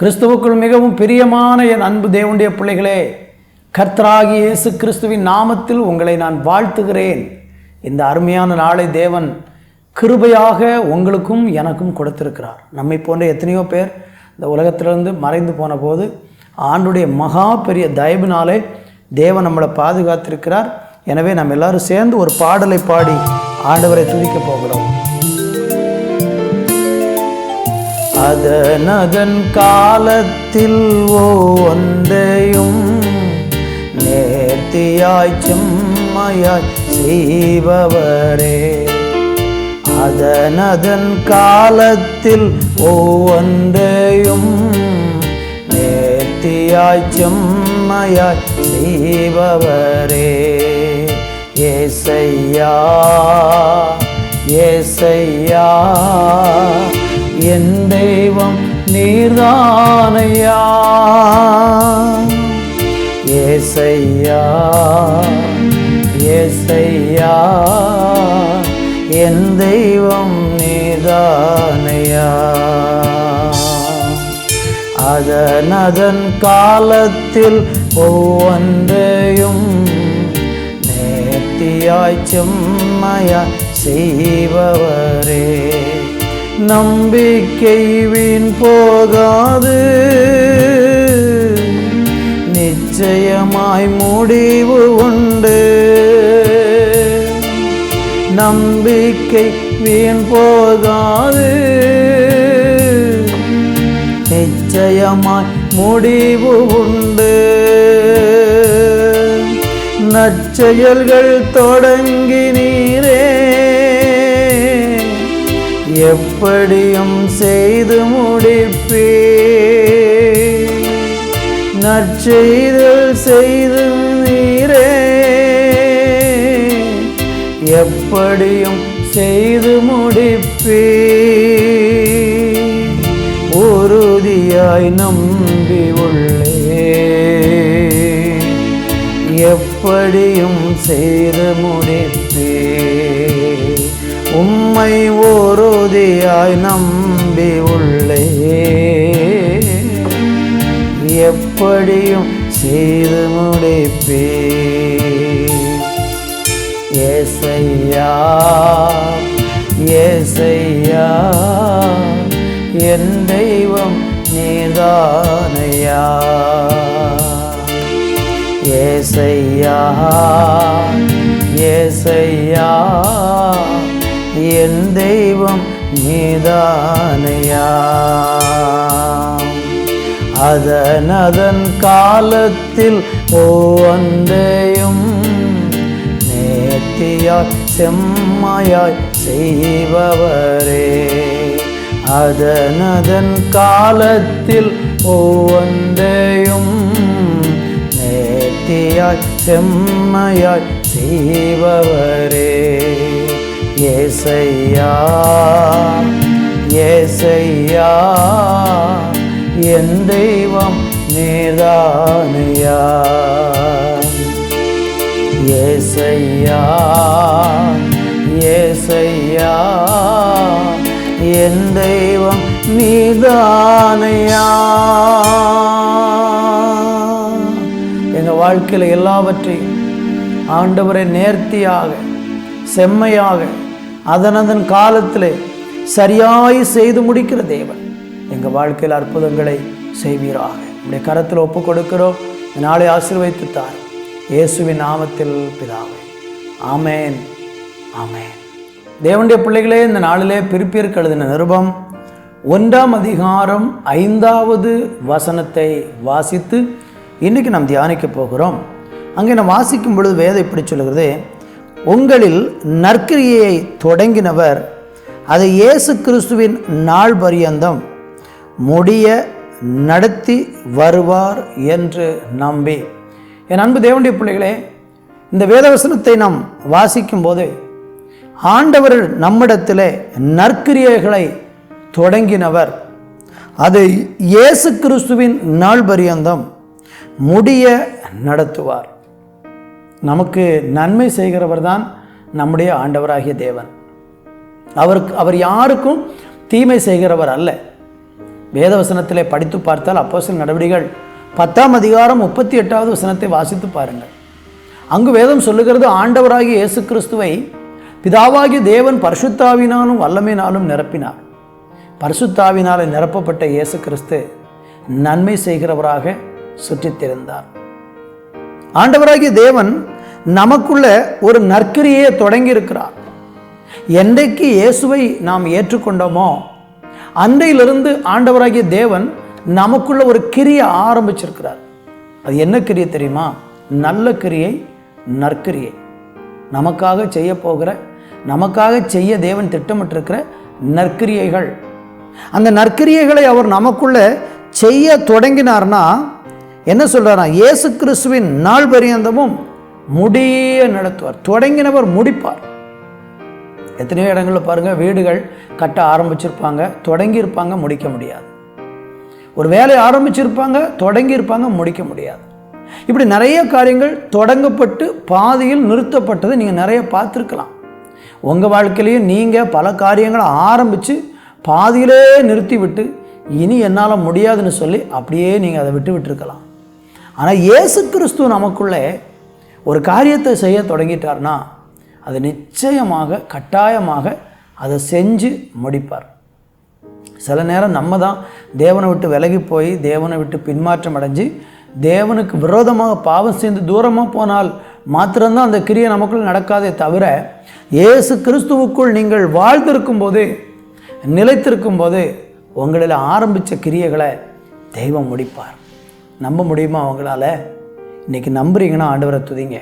கிறிஸ்துவுக்குள் மிகவும் பிரியமான என் அன்பு தேவனுடைய பிள்ளைகளே கர்த்தராகி இயேசு கிறிஸ்துவின் நாமத்தில் உங்களை நான் வாழ்த்துகிறேன். இந்த அருமையான நாளை தேவன் கிருபையாக உங்களுக்கும் எனக்கும் கொடுத்திருக்கிறார். நம்மை போன்ற எத்தனையோ பேர் இந்த உலகத்திலிருந்து மறைந்து போன போது ஆண்டுடைய மகா பெரிய தயவினாலே தேவன் நம்மளை பாதுகாத்திருக்கிறார். எனவே நம்ம எல்லாரும் சேர்ந்து ஒரு பாடலை பாடி ஆண்டவரை துதிக்கப் போகிறோம். அதனதன் காலத்தில் ஒன்றையும் நேர்த்தியாய் செம்மையாய் செய்பவரே. அதனதன் காலத்தில் ஒவ்வொன்றையும் நேர்த்தியாய் செம்மையாய் செய்பவரே. ஏசையா ஏசையா என் தெய்வம் நீர்தானையா? ஏசையா ஏசையா என் தெய்வம் நீர்தானையா? அதனதன் காலத்தில் ஒவ்வொன்றையும் நேர்த்தியாய் செம்மையாய் செய்பவரே. நம்பிக்கை வீண் போகாது. நிச்சயமாய் முடிவு உண்டு. நம்பிக்கை வீண் போகாது. நிச்சயமாய் முடிவு உண்டு. நற்செயல்கள் தொடங்கி எப்படியும் செய்து முடிப்பே நற்செய்தல் செய்து நீரே எப்படியும் செய்து முடிப்பே உறுதியாய் நம்பி உள்ளே எப்படியும் செய்து முடிப்பே உம்மை ஓருதியாய் நம்பி உள்ளே. எப்படியும் செய்து முடிப்பே ஏசையா ஏசையா என் தெய்வம் நீதானையா. ஏசையா ஏசையா என் தெய்வம் நீதானையா? அதனதன் காலத்தில் ஒவ்வொன்றையும் நேர்த்தியாய் செம்மையாய் செய்பவரே. அதனதன் காலத்தில் ஒவ்வொன்றையும் நேர்த்தியாய் செம்மையாய் செய்பவரே. ஏசையா ஏசையா என் தெய்வம் நீதானையா ஏசையா ஏசையா என் தெய்வம் நீதானையா எங்கள் வாழ்க்கையில் எல்லாவற்றையும் ஆண்டவரை நேர்த்தியாக செம்மையாக அதனதன் காலத்தில் சரியாய் செய்து முடிக்கிற தேவன். எங்கள் வாழ்க்கையில் அற்புதங்களை செய்வீராக. உடைய கரத்தில் ஒப்பு கொடுக்கிறோம் நாளை ஆசீர்வைத்து தார் இயேசுவின் நாமத்தில் பிதாவே. ஆமேன். ஆமேன். தேவனுடைய பிள்ளைகளே இந்த நாளிலே பிரிப்பியருக்கு எழுதின நிருபம் ஒன்றாம் அதிகாரம் ஐந்தாவது வசனத்தை வாசித்து இன்றைக்கி நாம் தியானிக்க போகிறோம். அங்கே நாம் வாசிக்கும் பொழுது வேதம் இப்படி சொல்கிறதே உங்களில் நற்கிரியை தொடங்கினவர் அதை இயேசு கிறிஸ்துவின் நாள் பரியந்தம். முடிய நடத்தி வருவார் என்று நம்பி. என் அன்பு தேவனுடைய பிள்ளைகளே இந்த வேதவசனத்தை நாம் வாசிக்கும் போது ஆண்டவர் நம்மிடத்திலே நற்கிரியைகளை தொடங்கினவர். அது இயேசு கிறிஸ்துவின் நாள் பரியந்தம். முடிய நடத்துவார். நமக்கு நன்மை செய்கிறவர் தான் நம்முடைய ஆண்டவராகிய தேவன். அவருக்கு அவர் யாருக்கும் தீமை செய்கிறவர் அல்ல. வேதவசனத்திலே படித்து பார்த்தால் அப்போஸ்தலர் நடவடிக்கைகள் பத்தாம் அதிகாரம் முப்பத்தி எட்டாவது வசனத்தை வாசித்து பாருங்கள். அங்கு வேதம் சொல்லுகிறது ஆண்டவராகிய இயேசு கிறிஸ்துவை பிதாவாகிய தேவன் பரிசுத்தாவினாலும் வல்லமையினாலும் நிரப்பினார். பரிசுத்தாவினால் நிரப்பப்பட்ட இயேசு கிறிஸ்து நன்மை செய்கிறவராக சுற்றித்திருந்தார். ஆண்டவராகிய தேவன் நமக்குள்ள ஒரு நற்கிரியை தொடங்கி இருக்கிறார் என்றைக்கு இயேசுவை நாம் ஏற்றுக்கொண்டோமோ அன்றையிலிருந்து ஆண்டவராகிய தேவன் நமக்குள்ள ஒரு கிரியை ஆரம்பிச்சிருக்கிறார். அது என்ன கிரியை தெரியுமா? நல்ல கிரியை நற்கிரியை. நமக்காக செய்ய போகிற நமக்காக செய்ய தேவன் திட்டமிட்டிருக்கிற நற்கிரியைகள். அந்த நற்கிரியைகளை அவர் நமக்குள்ள செய்ய தொடங்கினார்னா என்ன சொல்கிறாராம் இயேசு கிறிஸ்துவின் நாள் பரியந்தமும் முடிய நடத்துவார். தொடங்கினவர் முடிப்பார். எத்தனையோ இடங்களில் பாருங்க வீடுகள் கட்ட ஆரம்பிச்சிருப்பாங்க தொடங்கியிருப்பாங்க முடிக்க முடியாது. ஒரு வேலையை ஆரம்பிச்சிருப்பாங்க தொடங்கியிருப்பாங்க முடிக்க முடியாது. இப்படி நிறைய காரியங்கள் தொடங்கப்பட்டு பாதியில் நிறுத்தப்பட்டதை நீங்கள் நிறைய பார்த்துருக்கலாம். உங்கள் வாழ்க்கையிலையும் நீங்கள் பல காரியங்களை ஆரம்பித்து பாதியிலே நிறுத்தி விட்டு இனி என்னால் முடியாதுன்னு சொல்லி அப்படியே நீங்கள் அதை விட்டு விட்டுருக்கலாம். ஆனால் இயேசு கிறிஸ்து நமக்குள்ளே ஒரு காரியத்தை செய்ய தொடங்கிட்டார்னா அது நிச்சயமாக கட்டாயமாக அதை செஞ்சு முடிப்பார். சில நேரம் நம்ம தான் தேவனை விட்டு விலகி போய் தேவனை விட்டு பின்மாற்றம் அடைஞ்சு தேவனுக்கு விரோதமாக பாவம் சேர்ந்து தூரமாக போனால் மாத்திரம்தான் அந்த கிரியை நமக்குள் நடக்காதே தவிர இயேசு கிறிஸ்துவுக்குள் நீங்கள் வாழ்ந்திருக்கும் போது நிலைத்திருக்கும் போது உங்களில் ஆரம்பித்த கிரியைகளை தெய்வம் முடிப்பார். நம்ப முடியுமா அவங்களால? இன்னைக்கு நம்புறீங்கன்னா ஆண்டவரை துதிங்க.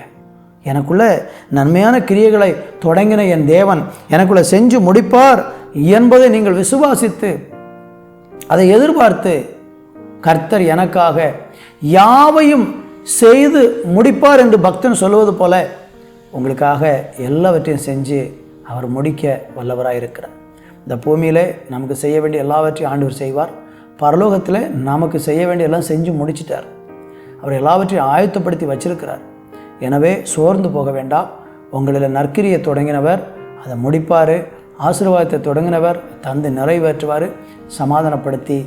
எனக்குள்ள நன்மையான கிரியைகளை தொடங்கின என் தேவன் எனக்குள்ள செஞ்சு முடிப்பார் என்பதை நீங்கள் விசுவாசித்து அதை எதிர்பார்த்து கர்த்தர் எனக்காக யாவையும் செய்து முடிப்பார் என்று பக்தன் சொல்லுவது போல உங்களுக்காக எல்லாவற்றையும் செஞ்சு அவர் முடிக்க வல்லவராக இருக்கிறார் இந்த பூமியிலே நமக்கு செய்ய வேண்டிய எல்லாவற்றையும் ஆண்டவர் செய்வார். பரலோகத்தில் நமக்கு செய்ய வேண்டியெல்லாம் செஞ்சு முடிச்சிட்டார். அவர் எல்லாவற்றையும் ஆயத்தப்படுத்தி வச்சிருக்கிறார். எனவே சோர்ந்து போக வேண்டாம். உங்களில் நற்கிரியை தொடங்கினவர் அதை முடிப்பார். ஆசீர்வாதத்தை தொடங்கினவர் தந்து நிறைவேற்றுவார். சமாதானப்படுத்தி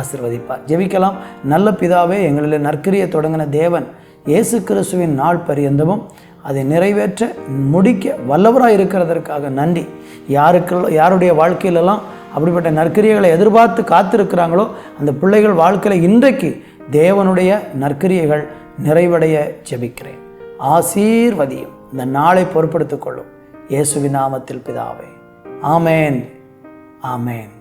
ஆசிர்வதிப்பார். ஜெபிக்கலாம். நல்ல பிதாவே எங்களில் நற்கிரியை தொடங்கின தேவன் இயேசு கிறிஸ்துவின் நாள் பரியந்தமும் அதை நிறைவேற்ற முடிக்க வல்லவராக இருக்கிறதற்காக நன்றி. யாருக்கு யாருடைய வாழ்க்கையிலெல்லாம் அப்படிப்பட்ட நற்கிரியைகளை எதிர்பார்த்து காத்திருக்கிறாங்களோ அந்த பிள்ளைகள் வாழ்க்கையில் இன்றைக்கு தேவனுடைய நற்கிரியைகள் நிறைவடைய ஜெபிக்கிறேன். ஆசீர்வதியும். இந்த நாளை பொறுப்படுத்திக் கொள்ளும். இயேசுவின் நாமத்தில் பிதாவே. ஆமேன். ஆமேன்.